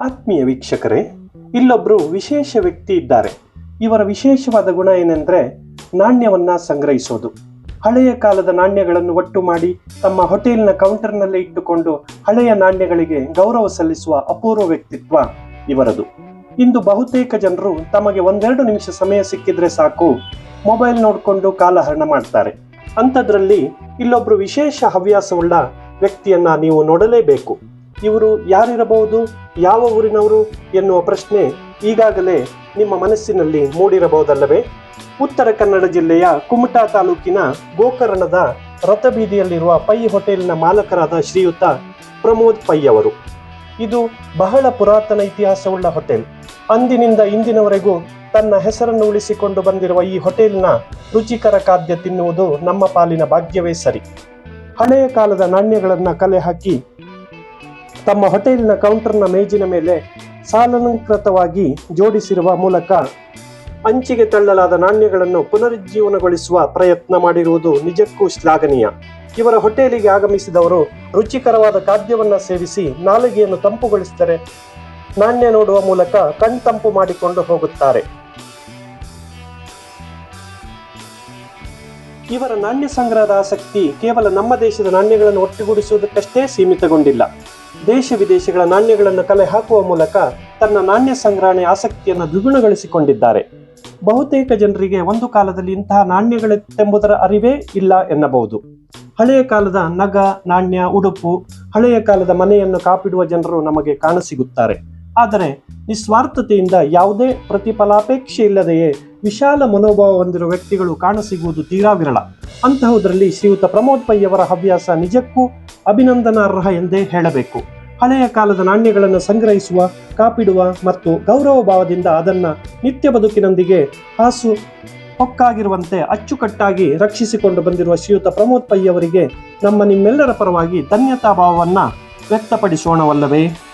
ಆತ್ಮೀಯ ವೀಕ್ಷಕರೇ ಇಲ್ಲೊಬ್ಬರು ವಿಶೇಷ ವ್ಯಕ್ತಿ ಇದ್ದಾರೆ. ಇವರ ವಿಶೇಷವಾದ ಗುಣ ಏನೆಂದರೆ ನಾಣ್ಯವನ್ನ ಸಂಗ್ರಹಿಸೋದು. ಹಳೆಯ ಕಾಲದ ನಾಣ್ಯಗಳನ್ನು ಒಟ್ಟು ಮಾಡಿ ತಮ್ಮ ಹೋಟೆಲ್ನ ಕೌಂಟರ್ನಲ್ಲೇ ಇಟ್ಟುಕೊಂಡು ಹಳೆಯ ನಾಣ್ಯಗಳಿಗೆ ಗೌರವ ಸಲ್ಲಿಸುವ ಅಪೂರ್ವ ವ್ಯಕ್ತಿತ್ವ ಇವರದು. ಇಂದು ಬಹುತೇಕ ಜನರು ತಮಗೆ ಒಂದೆರಡು ನಿಮಿಷ ಸಮಯ ಸಿಕ್ಕಿದ್ರೆ ಸಾಕು, ಮೊಬೈಲ್ ನೋಡಿಕೊಂಡು ಕಾಲಹರಣ ಮಾಡ್ತಾರೆ. ಅಂಥದ್ರಲ್ಲಿ ಇಲ್ಲೊಬ್ರು ವಿಶೇಷ ಹವ್ಯಾಸವುಳ್ಳ ವ್ಯಕ್ತಿಯನ್ನ ನೀವು ನೋಡಲೇಬೇಕು. ಇವರು ಯಾರಿರಬಹುದು? ಯಾವ ಊರಿನವರು? ಎನ್ನುವ ಪ್ರಶ್ನೆ ಈಗಾಗಲೇ ನಿಮ್ಮ ಮನಸ್ಸಿನಲ್ಲಿ ಮೂಡಿರಬಹುದಲ್ಲವೇ? ಉತ್ತರ ಕನ್ನಡ ಜಿಲ್ಲೆಯ ಕುಮಟಾ ತಾಲೂಕಿನ ಗೋಕರ್ಣದ ರಥಬೀದಿಯಲ್ಲಿರುವ ಪೈ ಹೋಟೆಲ್ನ ಮಾಲಕರಾದ ಶ್ರೀಯುತ ಪ್ರಮೋದ್ ಪೈ ಅವರು. ಇದು ಬಹಳ ಪುರಾತನ ಇತಿಹಾಸವುಳ್ಳ ಹೋಟೆಲ್. ಅಂದಿನಿಂದ ಇಂದಿನವರೆಗೂ ತನ್ನ ಹೆಸರನ್ನು ಉಳಿಸಿಕೊಂಡು ಬಂದಿರುವ ಈ ಹೋಟೆಲ್ನ ರುಚಿಕರ ಖಾದ್ಯ ತಿನ್ನುವುದು ನಮ್ಮ ಪಾಲಿನ ಭಾಗ್ಯವೇ ಸರಿ. ಹಳೆಯ ಕಾಲದ ನಾಣ್ಯಗಳನ್ನು ಕಲೆ ಹಾಕಿ ತಮ್ಮ ಹೋಟೆಲ್ನ ಕೌಂಟರ್ನ ಮೇಜಿನ ಮೇಲೆ ಸಾಲಂಕೃತವಾಗಿ ಜೋಡಿಸಿರುವ ಮೂಲಕ ಅಂಚಿಗೆ ತಳ್ಳಲಾದ ನಾಣ್ಯಗಳನ್ನು ಪುನರುಜ್ಜೀವನಗೊಳಿಸುವ ಪ್ರಯತ್ನ ಮಾಡಿರುವುದು ನಿಜಕ್ಕೂ ಶ್ಲಾಘನೀಯ. ಇವರ ಹೋಟೆಲಿಗೆ ಆಗಮಿಸಿದವರು ರುಚಿಕರವಾದ ಖಾದ್ಯವನ್ನು ಸೇವಿಸಿ ನಾಲಿಗೆಯನ್ನು ತಂಪುಗೊಳಿಸಿದರೆ ನಾಣ್ಯ ನೋಡುವ ಮೂಲಕ ಕಣ್ತಂಪು ಮಾಡಿಕೊಂಡು ಹೋಗುತ್ತಾರೆ. ಇವರ ನಾಣ್ಯ ಸಂಗ್ರಹದ ಆಸಕ್ತಿ ಕೇವಲ ನಮ್ಮ ದೇಶದ ನಾಣ್ಯಗಳನ್ನು ಒಟ್ಟುಗೂಡಿಸುವುದಕ್ಕಷ್ಟೇ ಸೀಮಿತಗೊಂಡಿಲ್ಲ. ದೇಶ ವಿದೇಶಗಳ ನಾಣ್ಯಗಳನ್ನು ಕಲೆ ಹಾಕುವ ಮೂಲಕ ತನ್ನ ನಾಣ್ಯ ಸಂಗ್ರಹಣೆ ಆಸಕ್ತಿಯನ್ನು ದ್ವಿಗುಣಗೊಳಿಸಿಕೊಂಡಿದ್ದಾರೆ. ಬಹುತೇಕ ಜನರಿಗೆ ಒಂದು ಕಾಲದಲ್ಲಿ ಇಂತಹ ನಾಣ್ಯಗಳಿತ್ತೆಂಬುದರ ಅರಿವೇ ಇಲ್ಲ ಎನ್ನಬಹುದು. ಹಳೆಯ ಕಾಲದ ನಗ, ನಾಣ್ಯ, ಉಡುಪು, ಹಳೆಯ ಕಾಲದ ಮನೆಯನ್ನು ಕಾಪಿಡುವ ಜನರು ನಮಗೆ ಕಾಣಸಿಗುತ್ತಾರೆ. ಆದರೆ ನಿಸ್ವಾರ್ಥತೆಯಿಂದ ಯಾವುದೇ ಪ್ರತಿಫಲಾಪೇಕ್ಷೆ ಇಲ್ಲದೆಯೇ ವಿಶಾಲ ಮನೋಭಾವ ಹೊಂದಿರುವ ವ್ಯಕ್ತಿಗಳು ಕಾಣಸಿಗುವುದು ತೀರಾ ವಿರಳ ಅಂತಹುದರಲ್ಲಿ ಶ್ರೀಯುತ ಪ್ರಮೋದ್ ಪೈ ಅವರ ಹವ್ಯಾಸ ನಿಜಕ್ಕೂ ಅಭಿನಂದನಾರ್ಹ ಎಂದೇ ಹೇಳಬೇಕು. ಹಳೆಯ ಕಾಲದ ನಾಣ್ಯಗಳನ್ನು ಸಂಗ್ರಹಿಸುವ, ಕಾಪಿಡುವ ಮತ್ತು ಗೌರವ ಭಾವದಿಂದ ಅದನ್ನು ನಿತ್ಯ ಬದುಕಿನೊಂದಿಗೆ ಹಾಸು ಹೊಕ್ಕಾಗಿರುವಂತೆ ಅಚ್ಚುಕಟ್ಟಾಗಿ ರಕ್ಷಿಸಿಕೊಂಡು ಬಂದಿರುವ ಶ್ರೀಯುತ ಪ್ರಮೋದ್ ಪೈ ಅವರಿಗೆ ನಮ್ಮ ನಿಮ್ಮೆಲ್ಲರ ಪರವಾಗಿ ಧನ್ಯತಾ ಭಾವವನ್ನು ವ್ಯಕ್ತಪಡಿಸೋಣವಲ್ಲವೇ?